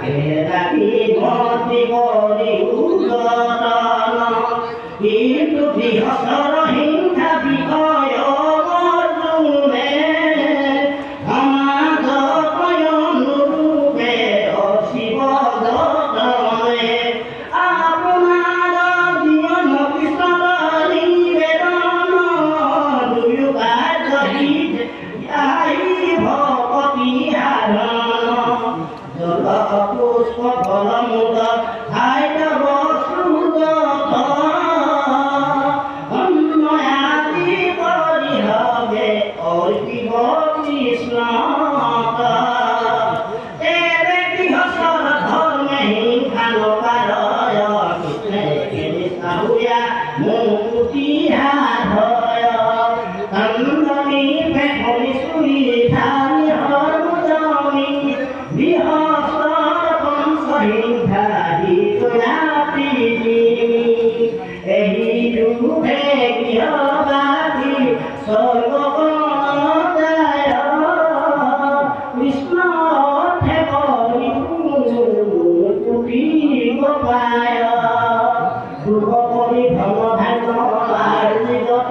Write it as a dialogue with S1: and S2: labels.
S1: que দুঃখ করি ধন ধান্য আর নিগত